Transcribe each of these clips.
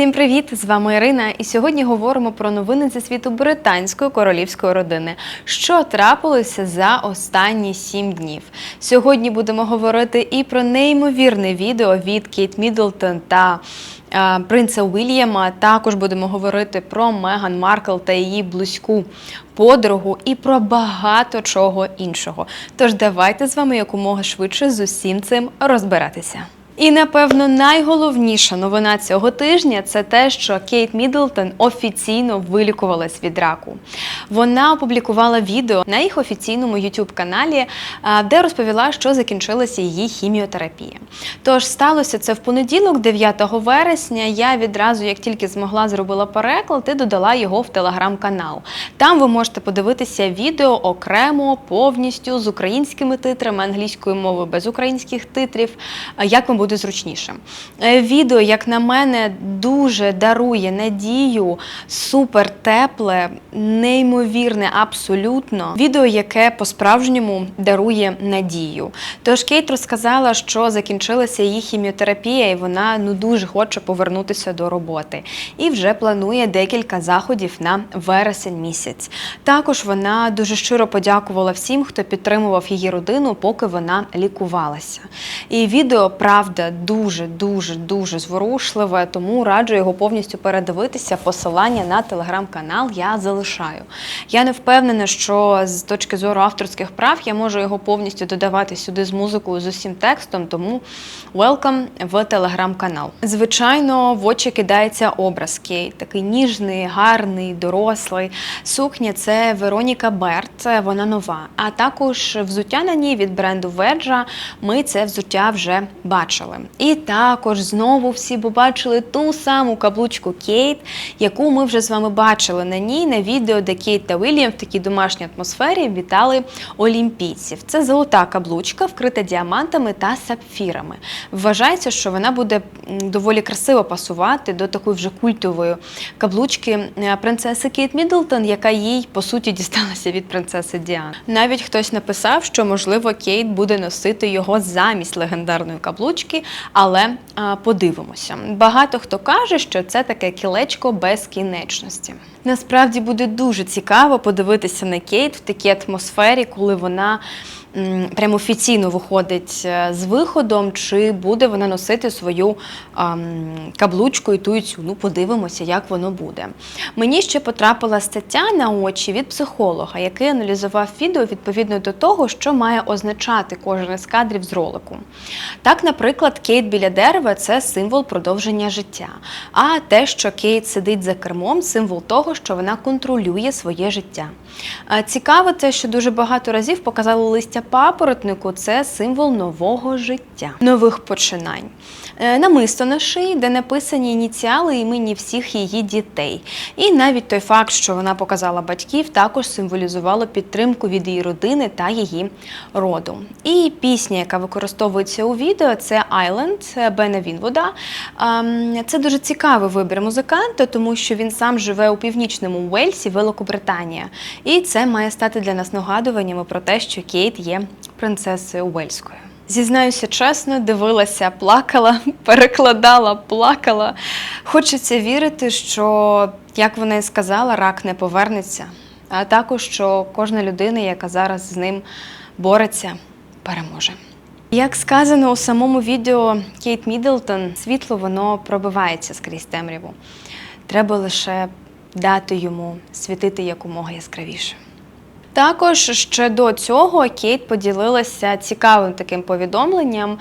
Всім привіт! З вами Ірина. І сьогодні говоримо про новини зі світу британської королівської родини, що трапилося за останні сім днів. Сьогодні будемо говорити і про неймовірне відео від Кейт Міддлтон та е, принца Уільяма. Також будемо говорити про Меган Маркл та її близьку подругу і про багато чого іншого. Тож давайте з вами якомога швидше з усім цим розбиратися. І напевно найголовніша новина цього тижня це те, що Кейт Міддлтон офіційно вилікувалась від раку. Вона опублікувала відео на їх офіційному youtube каналі, де розповіла, що закінчилася її хіміотерапія. Тож сталося це в понеділок, 9 вересня. Я відразу, як тільки змогла, зробила переклад і додала його в телеграм-канал. Там ви можете подивитися відео окремо, повністю з українськими титрами, англійською мовою без українських титрів. Як вам буде зручніше. Е, Відео, як на мене, дуже дарує надію, супер тепле, неймовірне, абсолютно. Відео, яке по-справжньому дарує надію. Тож Кейт розказала, що закінчилася її хіміотерапія, і вона ну дуже хоче повернутися до роботи. І вже планує декілька заходів на вересень місяць. Також вона дуже щиро подякувала всім, хто підтримував її родину, поки вона лікувалася. І відео, правда, дуже, дуже, дуже зворушливе, тому раджу його повністю передивитися. Посилання на телеграм-канал я залишаю. Я не впевнена, що з точки зору авторських прав я можу його повністю додавати сюди з музикою, з усім текстом, тому welcome в телеграм-канал. Звичайно, в очі кидається образ Кейт, такий ніжний, гарний, дорослий. Сукня це Вероніка Берт, вона нова. А також взуття на ній від бренду Веджа. Ми це взуття вже бачили. І також знову всі побачили ту саму каблучку Кейт, яку ми вже з вами бачили на ній на відео, де Кейт та Вільям в такій домашній атмосфері вітали олімпійців. Це золота каблучка, вкрита діамантами та сапфірами. Вважається, що вона буде доволі красиво пасувати до такої вже культової каблучки е, принцеси Кейт Міддлтон, яка їй по суті дісталася від принцеси Діани. Навіть хтось написав, що можливо Кейт буде носити його замість легендарної каблучки, але а, подивимося. Багато хто каже, що це таке кілечко безкінечності. Насправді буде дуже цікаво подивитися на Кейт в такій атмосфері, коли вона прямо офіційно виходить е, з виходом, чи буде вона носити свою каблучку і ту і цю. Ну, подивимося, як воно буде. Мені ще потрапила стаття на очі від психолога, який аналізував відео відповідно до того, що має означати кожен із кадрів з ролику. Так, наприклад, Кейт біля дерева це символ продовження життя. А те, що Кейт сидить за кермом, символ того, що вона контролює своє життя. Цікаво те, що дуже багато разів показали листя папоротнику це символ нового життя, нових починань. Е, Намисто на шиї, де написані ініціали імені всіх її дітей. І навіть той факт, що вона показала батьків, також символізувало підтримку від її родини та її роду. І пісня, яка використовується у відео, це Island Бена Вінвуда. Це дуже цікавий вибір музиканта, тому що він сам живе у північному Уельсі, Великобританія. І це має стати для нас нагадуваннями про те, що Кейт є принцесою Уельською. Зізнаюся чесно, дивилася, плакала, перекладала, плакала. Хочеться вірити, що, як вона і сказала, рак не повернеться, а також що кожна людина, яка зараз з ним бореться, переможе. Як сказано у самому відео Кейт Міддлтон, світло воно пробивається скрізь темряву. Треба лише дати йому світити якомога яскравіше. Також ще до цього Кейт поділилася цікавим таким повідомленням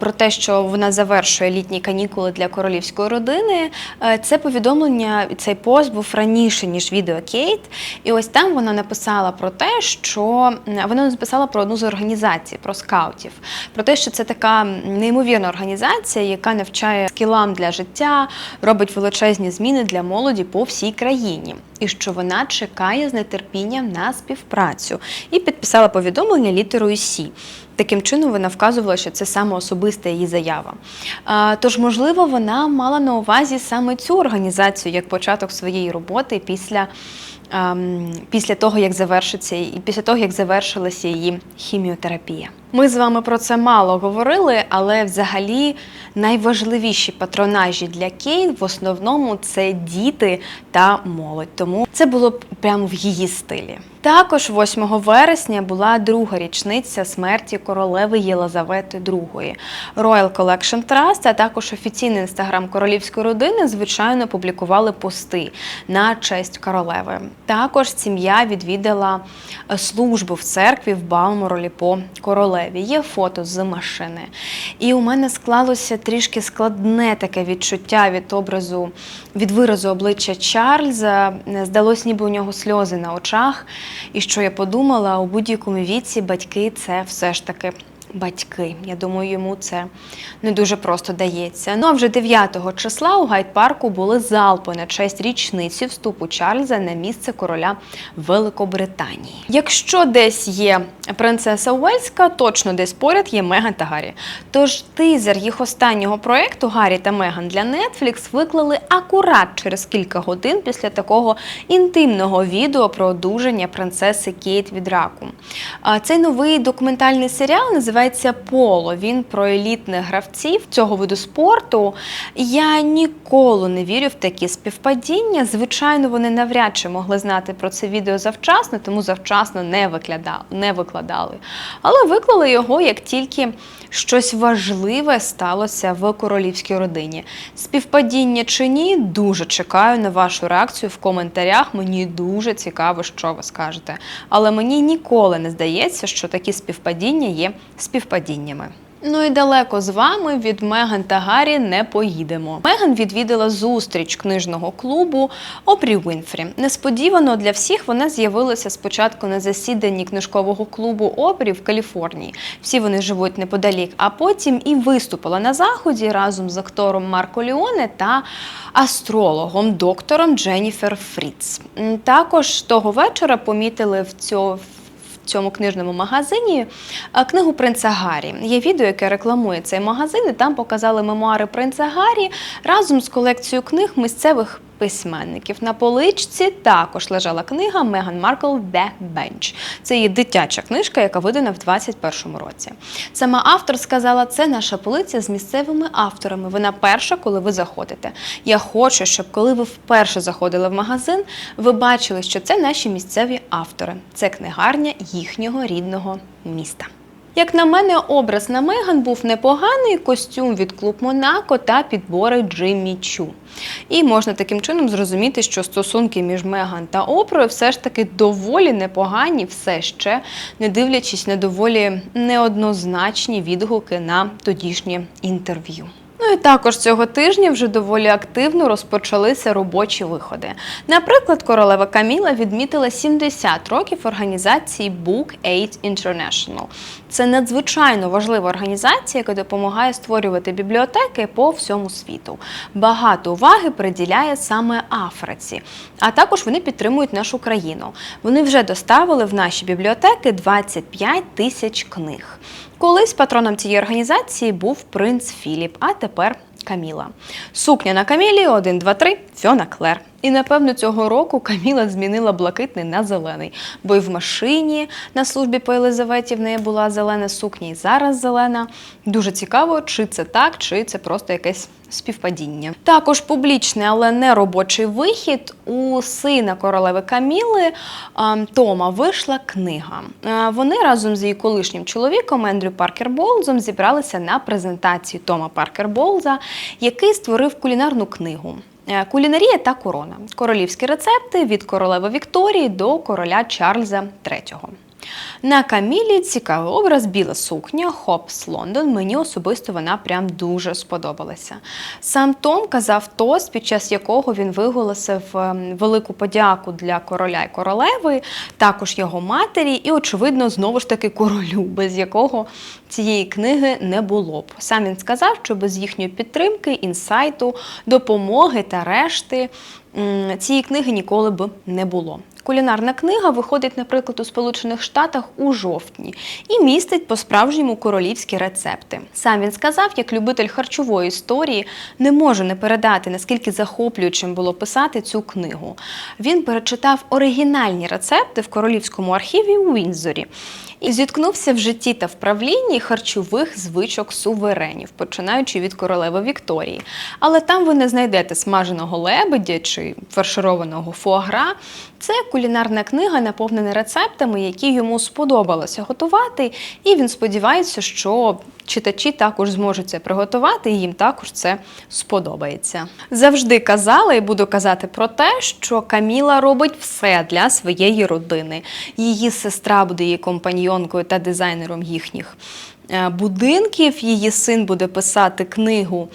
про те, що вона завершує літні канікули для королівської родини. Е, Це повідомлення, цей пост був раніше ніж відео Кейт. І ось там вона написала про те, що вона написала про одну з організацій, про скаутів, про те, що це така неймовірна організація, яка навчає скілам для життя, робить величезні зміни для молоді по всій країні. І що вона чекає з нетерпінням на співпрацю і підписала повідомлення літерою Сі. Таким чином вона вказувала, що це саме особиста її заява. Тож, можливо, вона мала на увазі саме цю організацію як початок своєї роботи після, ем, після того, як завершиться після того, як завершилася її хіміотерапія. Ми з вами про це мало говорили, але взагалі найважливіші патронажі для Кейт в основному це діти та молодь. Тому це було прямо в її стилі. Також 8 вересня була друга річниця смерті королеви Єлизавети II. Royal Collection Trust, а також офіційний інстаграм королівської родини, звичайно, публікували пости на честь королеви. Також сім'я відвідала службу в церкві в Балморолі по королеві. Є фото з машини. І у мене склалося трішки складне таке відчуття від образу, від виразу обличчя Чарльза. Здалось, ніби у нього сльози на очах. І що я подумала, у будь-якому віці батьки це все ж таки. Батьки, я думаю, йому це не дуже просто дається. Ну а вже 9 числа у гайд-парку були залпи на честь річниці вступу Чарльза на місце короля Великобританії. Якщо десь є принцеса Уельська, точно десь поряд є Меган та Гаррі. Тож тизер їх останнього проекту Гаррі та Меган для Netflix виклали акурат через кілька годин після такого інтимного відео про одужання принцеси Кейт від раку. Цей новий документальний серіал називається Поло. Він про елітних гравців цього виду спорту. Я ніколи не вірю в такі співпадіння. Звичайно, вони навряд чи могли знати про це відео завчасно, тому завчасно не викладали. Не викладали. Але виклали його як тільки щось важливе сталося в королівській родині. Співпадіння чи ні, дуже чекаю на вашу реакцію в коментарях. Мені дуже цікаво, що ви скажете. Але мені ніколи не здається, що такі співпадіння є співпадіннями. Ну і далеко з вами від Меган та Гаррі не поїдемо. Меган відвідала зустріч книжного клубу Опрі Вінфрі. Несподівано для всіх вона з'явилася спочатку на засіданні книжкового клубу Опрі в Каліфорнії. Всі вони живуть неподалік, а потім і виступила на заході разом з актором Марко Ліоне та астрологом, доктором Дженніфер Фріц. Також того вечора помітили в цьому цьому книжному магазині е, книгу принца Гаррі. Є відео, яке рекламує цей магазин, і там показали мемуари принца Гаррі разом з колекцією книг місцевих письменників. На поличці також лежала книга Меган Маркл «The Bench». Це її дитяча книжка, яка видана в 21-му році. Сама автор сказала, це наша полиця з місцевими авторами. Вона перша, коли ви заходите. Я хочу, щоб коли ви вперше заходили в магазин, ви бачили, що це наші місцеві автори. Це книгарня їхнього рідного міста. Як на мене, образ на Меган був непоганий костюм від клуб Монако та підбори Джиммі Чу. І можна таким чином зрозуміти, що стосунки між Меган та Опрою все ж таки доволі непогані, все ще, не дивлячись на доволі неоднозначні відгуки на тодішнє інтерв'ю. Ну і також цього тижня вже доволі активно розпочалися робочі виходи. Наприклад, королева Каміла відмітила 70 років організації Book Aid International. Це надзвичайно важлива організація, яка допомагає створювати бібліотеки по всьому світу. Багато уваги приділяє саме Африці, а також вони підтримують нашу країну. Вони вже доставили в наші бібліотеки 25 тисяч книг. Колись патроном цієї організації був принц Філіп, а тепер Каміла. Сукня на Камілі 1, 2, 3, Фьона Клер. І напевно цього року Каміла змінила блакитний на зелений, бо й в машині на службі по Єлизаветі в неї була зелена сукня, і зараз зелена. Дуже цікаво, чи це так, чи це просто якесь співпадіння. Також публічний, але не робочий вихід у сина королеви Каміли Тома вийшла книга. Вони разом з її колишнім чоловіком Ендрю Паркер Болзом зібралися на презентацію Тома Паркер Болза, який створив кулінарну книгу. Е, Кулінарія та корона. Королівські рецепти від королеви Вікторії до короля Чарльза III. На Камілі цікавий образ, біла сукня, Хопс Лондон. Мені особисто вона прям дуже сподобалася. Сам Том казав тост, під час якого він виголосив ем, велику подяку для короля і королеви, також його матері, і, очевидно, знову ж таки королю, без якого цієї книги не було б. Сам він сказав, що без їхньої підтримки, інсайту, допомоги та решти цієї книги ніколи б не було. Кулінарна книга виходить, наприклад, у Сполучених Штатах у жовтні і містить по-справжньому королівські рецепти. Сам він сказав, як любитель харчової історії, не можу не передати, наскільки захоплюючим було писати цю книгу. Він перечитав оригінальні рецепти в королівському архіві у Вінзорі. І зіткнувся в житті та в правлінні харчових звичок суверенів, починаючи від королеви Вікторії. Але там ви не знайдете смаженого лебедя чи фаршированого фуагра. Це кулінарна книга, наповнена рецептами, які йому сподобалося готувати, і він сподівається, що читачі також зможуть це приготувати, і їм також це сподобається. Завжди казала і буду казати про те, що Каміла робить все для своєї родини. Її сестра буде її компаньйонкою та дизайнером їхніх будинків. Її син буде писати книгу,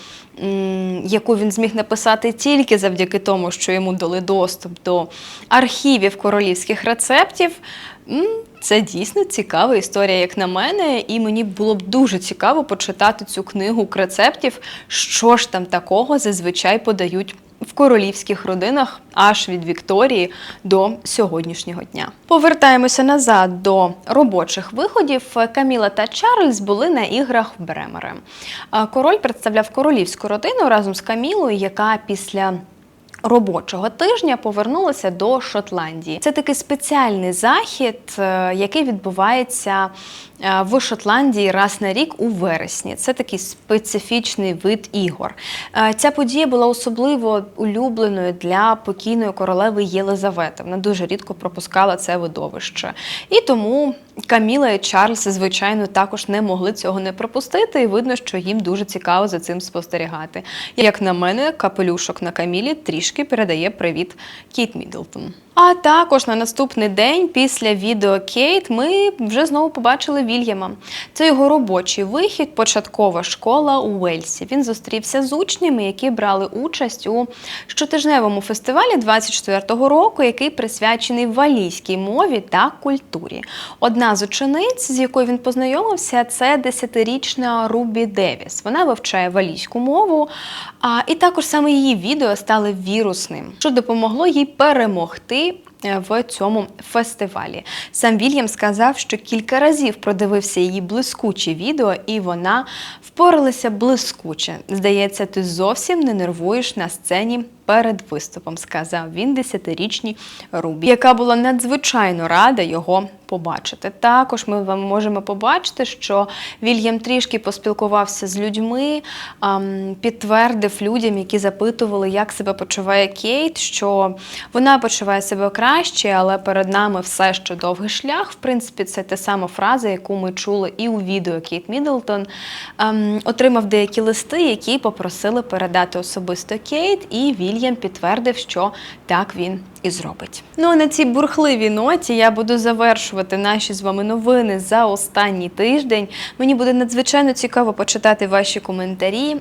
яку він зміг написати тільки завдяки тому, що йому дали доступ до архівів королівських рецептів. Це дійсно цікава історія, як на мене, і мені було б дуже цікаво почитати цю книгу рецептів, що ж там такого зазвичай подають в королівських родинах аж від Вікторії до сьогоднішнього дня. Повертаємося назад до робочих виходів. Каміла та Чарльз були на іграх в Бремери. Король представляв королівську родину разом з Камілою, яка після робочого тижня повернулася до Шотландії. Це такий спеціальний захід, е, який відбувається в Шотландії раз на рік у вересні. Це такий специфічний вид ігор. Е, Ця подія була особливо улюбленою для покійної королеви Єлизавети. Вона дуже рідко пропускала це видовище. І тому Каміла і Чарльз, звичайно, також не могли цього не пропустити, і видно, що їм дуже цікаво за цим спостерігати. Як на мене, капелюшок на Камілі трішки передає привіт Кейт Міддлтон. А також на наступний день після відео Кейт ми вже знову побачили Вільяма. Це його робочий вихід, початкова школа у Уельсі. Він зустрівся з учнями, які брали участь у щотижневому фестивалі 24-го року, який присвячений валійській мові та культурі. Одна з учениць, з якою він познайомився, це 10-річна Рубі Девіс. Вона вивчає валійську мову, а, і також саме її відео стали вірусним, що допомогло їй перемогти. Е, В цьому фестивалі сам Вільям сказав, що кілька разів продивився її блискучі відео, і вона впоралася блискуче. Здається, ти зовсім не нервуєш на сцені перед виступом, сказав він десятирічній Рубі, яка була надзвичайно рада його побачити. Також ми вам можемо побачити, що Вільям трішки поспілкувався з людьми, підтвердив людям, які запитували, як себе почуває Кейт, що вона почуває себе краще, але перед нами все ще довгий шлях. В принципі, це та сама фраза, яку ми чули і у відео Кейт Міддлтон. Отримав деякі листи, які попросили передати особисто Кейт, і Вільям підтвердив, що так він і зробить. Ну а на цій бурхливій ноті я буду завершувати наші з вами новини за останній тиждень. Мені буде надзвичайно цікаво почитати ваші коментарі,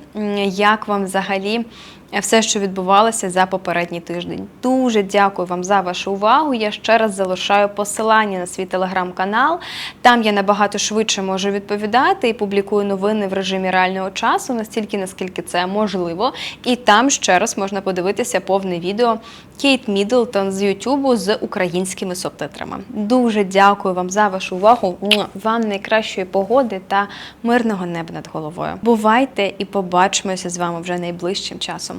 як вам взагалі. Все, що відбувалося за попередній тиждень. Дуже дякую вам за вашу увагу. Я ще раз залишаю посилання на свій телеграм-канал. Там я набагато швидше можу відповідати і публікую новини в режимі реального часу, настільки наскільки це можливо. І там ще раз можна подивитися повне відео Кейт Міддлтон з Ютубу з українськими субтитрами. Дуже дякую вам за вашу увагу. Вам найкращої погоди та мирного неба над головою. Бувайте і побачимося з вами вже найближчим часом.